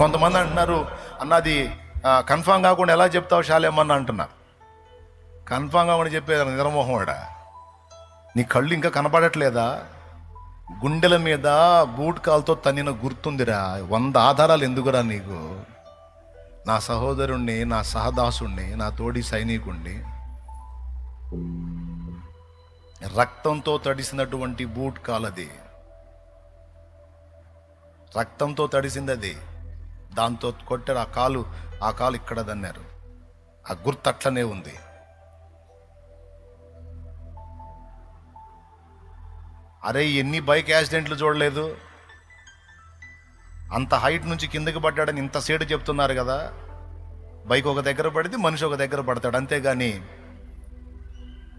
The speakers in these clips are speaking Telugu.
కొంతమంది అంటున్నారు అన్నది కన్ఫామ్ కాకుండా ఎలా చెప్తావు శాలేమన్న అంటున్నారు కన్ఫామ్ కాకుండా చెప్పేది నిద్రమోహం నీ కళ్ళు ఇంకా కనపడట్లేదా? గుండెల మీద బూట్ కాల్తో తన్నిన గుర్తుందిరా. వంద ఆధారాలు ఎందుకురా నీకు? నా సహోదరుణ్ణి నా సహదాసుణ్ణి నా తోడి సైనికుణ్ణి రక్తంతో తడిసినటువంటి బూట్ కాలది రక్తంతో తడిసింది అది. దాంతో కొట్టారు ఆ కాలు ఆ కాలు ఇక్కడ దన్నారు. ఆ గుర్తు అట్లనే ఉంది. అరే ఎన్ని బైక్ యాక్సిడెంట్లు చూడలేదు. అంత హైట్ నుంచి కిందకి పడ్డాడని ఇంత సేటు చెప్తున్నారు కదా. బైక్ ఒక దగ్గర పడితే మనిషి ఒక దగ్గర పడతాడు. అంతేగాని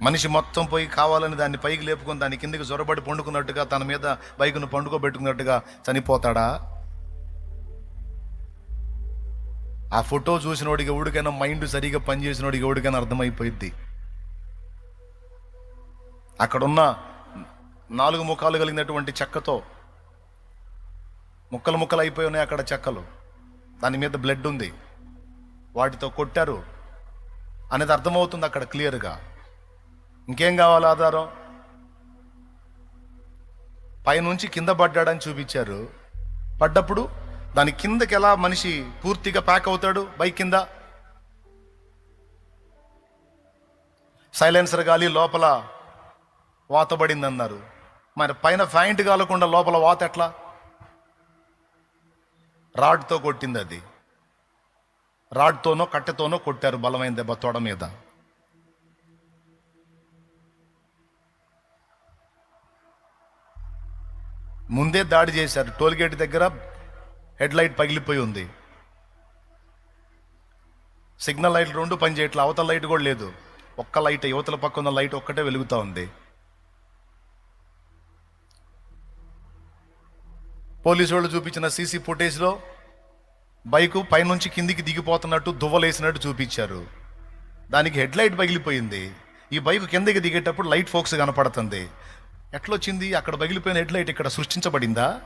మనిషి మొత్తం పోయి కావాలని దాన్ని పైకి లేపుకొని దాని కిందకి జొరబడి పండుకున్నట్టుగా తన మీద బైకును పండుకోబెట్టుకున్నట్టుగా చనిపోతాడా? ఆ ఫోటో చూసిన వాడికి ఎవడికైనా మైండ్ సరిగా పనిచేసినోడికి ఎవడికైనా అర్థమైపోయింది అక్కడున్న నాలుగు ముఖాలు కలిగినటువంటి చెక్కతో ముక్కలు ముక్కలు అయిపోయి ఉన్నాయి అక్కడ చెక్కలు. దాని మీద బ్లడ్ ఉంది. వాటితో కొట్టారు. అనేది అర్థమవుతుంది అక్కడ క్లియర్గా. ఇంకేం కావాలి ఆధారం? పైనుంచి కింద పడ్డాడని చూపించారు. పడ్డప్పుడు దాని కిందకి ఎలా మనిషి పూర్తిగా ప్యాక్ అవుతాడు? బైక్ కింద. సైలెన్సర్ గాలి లోపల వాతబడింది అన్నారు మరి పైన ఫ్యాంట్ కాలకుండా లోపల వాత ఎట్లా? రాడ్తో కొట్టింది అది రాడ్తోనో కట్టెతోనో కొట్టారు బలమైన దెబ్బ తోడ మీద. ముందే దాడి చేశారు. టోల్గేట్ దగ్గర హెడ్ లైట్ పగిలిపోయి ఉంది. సిగ్నల్ లైట్లు రెండు పనిచేయట్లే అవతల లైట్ కూడా లేదు. ఒక్క లైట్ యువతల పక్క ఉన్న లైట్ ఒక్కటే వెలుగుతూ ఉంది. పోలీసు వాళ్ళు చూపించిన సీసీ ఫుటేజ్లో బైకు పైనుంచి కిందికి దిగిపోతున్నట్టు దువ్వలేసినట్టు చూపించారు. దానికి హెడ్ లైట్ పగిలిపోయింది. ఈ బైక్ కిందకి దిగేటప్పుడు లైట్ ఫోక్స్ కనపడుతుంది. ఎట్లొచ్చింది? అక్కడ పగిలిపోయిన హెడ్ లైట్ ఇక్కడ సృష్టించబడిందా?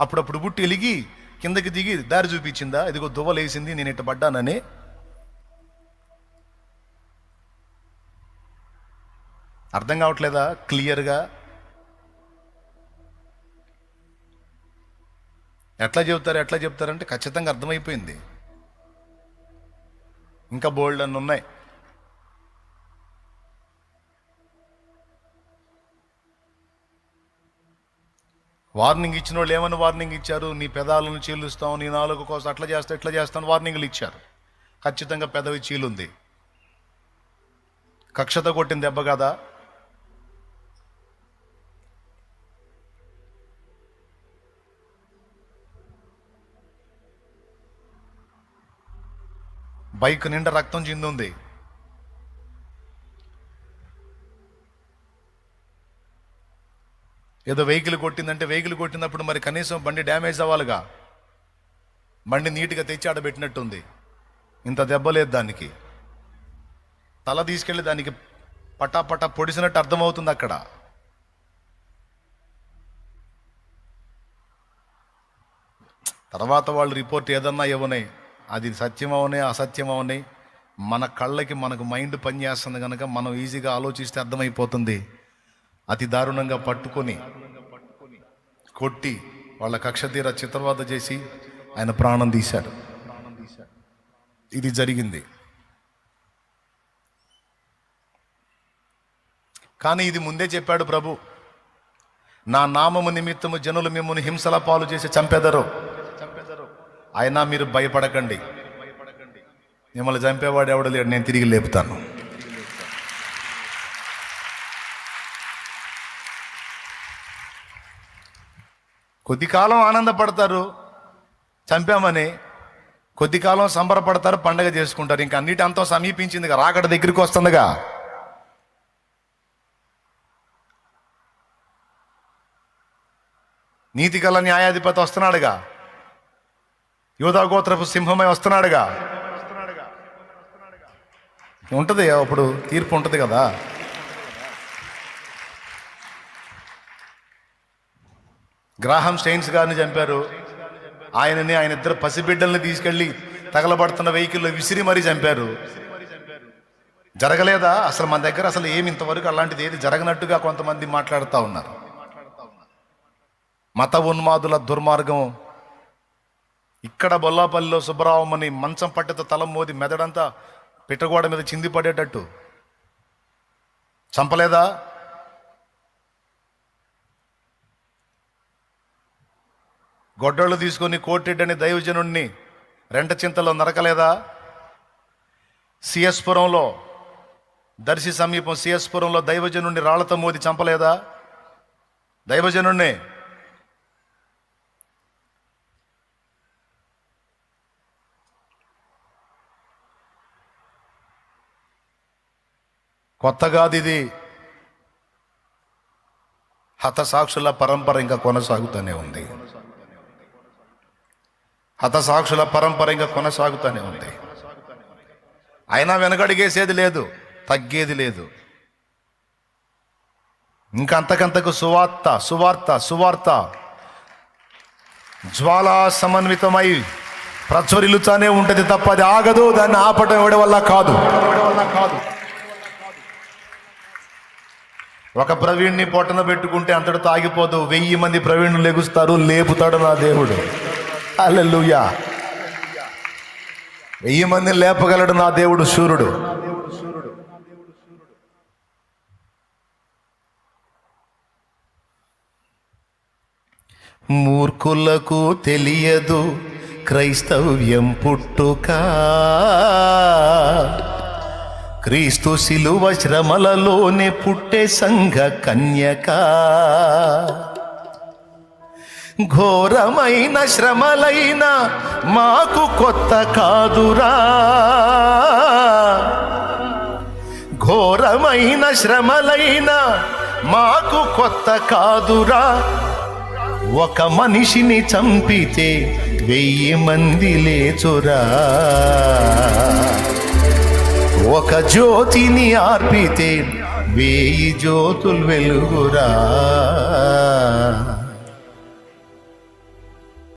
అప్పుడప్పుడు బుట్టి వెలిగి కిందకి దిగి దారి చూపించిందా? ఇదిగో దువ్వలేసింది నేను ఇట్ట పడ్డానని. అర్థం కావట్లేదా? క్లియర్గా? ఎట్లా చెబుతారు ఎట్లా చెప్తారంటే ఖచ్చితంగా అర్థమైపోయింది. ఇంకా బోల్డ్ అన్ని ఉన్నాయి వార్నింగ్ ఇచ్చిన వాళ్ళు ఏమని వార్నింగ్ ఇచ్చారు? నీ పెదాలను చీలుస్తావు నీ నాలుగు కోసం అట్లా చేస్తా ఇట్లా చేస్తాను వార్నింగ్లు ఇచ్చారు. ఖచ్చితంగా పెదవి చీలుంది. కక్షత కొట్టిన దెబ్బ కదా? బైక్ నిండా రక్తం చిందుంది. ఏదో వెహికల్ కొట్టిందంటే వెహికల్ కొట్టినప్పుడు మరి కనీసం బండి డ్యామేజ్ అవ్వాలిగా? బండి నీట్గా తెచ్చి ఆడబెట్టినట్టుంది. ఇంత దెబ్బ లేదు దానికి. తల తీసుకెళ్ళి దానికి పటా పటా పొడిసినట్టు అర్థమవుతుంది అక్కడ. తర్వాత వాళ్ళు రిపోర్ట్ ఏదన్నా ఇవ్వనాయి అది సత్యం అవనే అసత్యం అవనే మన కళ్ళకి మనకు మైండ్ పనిచేస్తుంది కనుక మనం ఈజీగా ఆలోచిస్తే అర్థమైపోతుంది. అతి దారుణంగా పట్టుకొని కొట్టి వాళ్ళ కక్షతీర చిత్రవాద చేసి ఆయన ప్రాణం తీశాడు. ఇది జరిగింది. కానీ ఇది ముందే చెప్పాడు ప్రభు నా నామము నిమిత్తము జనులు మిమ్మల్ని హింసల పాలు చేసి చంపెదరు. అయినా మీరు భయపడకండి. మిమ్మల్ని చంపేవాడు ఎవడు లేడు నేను తిరిగి లేపుతాను. కొద్ది కాలం ఆనందపడతారు చంపామని. కొద్ది కాలం సంబరపడతారు పండగ చేసుకుంటారు. ఇంకా అన్నిటి అంతా సమీపించిందిగా రాకడ దగ్గరికి వస్తుందిగా. నీతి గల న్యాయాధిపతి వస్తున్నాడుగా. యోధాగోత్రపు సింహమై వస్తున్నాడుగా. ఉంటుంది అప్పుడు తీర్పు ఉంటుంది కదా. గ్రాహం స్టెయిన్స్ గారిని చంపారు. ఆయనని ఆయన ఇద్దరు పసిబిడ్డల్ని తీసుకెళ్ళి తగలబడుతున్న వెహికల్లో విసిరి మరీ చంపారు. జరగలేదా? అసలు మన దగ్గర అసలు ఏమి ఇంతవరకు అలాంటిది ఏది జరగనట్టుగా కొంతమంది మాట్లాడుతూ ఉన్నారు. మత ఉన్మాదుల దుర్మార్గం. ఇక్కడ బొల్లాపల్లిలో సుబ్బరామని మంచం పట్టెతో తల మోది మెదడంతా పిట్టగోడ మీద చింది పడేటట్టు చంపలేదా? గొడ్డళ్ళు తీసుకొని కోటిడ్డని దైవజనుణ్ణి రెంట చింతలో నరకలేదా? సిఎస్పురంలో దర్శి సమీపం సిఎస్పురంలో దైవజనుణ్ణి రాళ్ళతో మోది చంపలేదా? దైవజనుణ్ణి. కొత్తగాది ఇది హతసాక్షుల పరంపర ఇంకా కొనసాగుతూనే ఉంది. హతసాక్షుల పరంపర ఇంకా కొనసాగుతూనే ఉంది. అయినా వెనకడిగేసేది లేదు తగ్గేది లేదు. ఇంకా అంతకంతకు సువార్త సువార్త సువార్త. జ్వాలా సమన్వితమై ప్రజ్వరిల్లుతానే ఉంటుంది తప్ప అది ఆగదు దాన్ని ఆపటం ఎవడి వల్ల కాదు. కాదు ఒక ప్రవీణ్ణి పొట్టన పెట్టుకుంటే అంతటితో ఆగిపోదు వెయ్యి మంది ప్రవీణ్లు లెగుస్తారు లేపుతాడు నా దేవుడు. అల్లెలుయా వెయ్యి మందిని లేపగలడు నా దేవుడు సూర్యుడు. మూర్ఖులకు తెలియదు క్రైస్తవ్యం పుట్టుక. క్రీస్తు శిలువ శ్రమలలోనే పుట్టే సంఘ కన్యక. ఘోరమైన శ్రమలైన మాకు కొత్త కాదురా. ఘోరమైన శ్రమలైన మాకు కొత్త కాదురా. ఒక మనిషిని చంపితే వెయ్యి మంది లేచురా. ఒక జ్యోతిని ఆర్పితే వేయి జ్యోతులు వెలుగురా.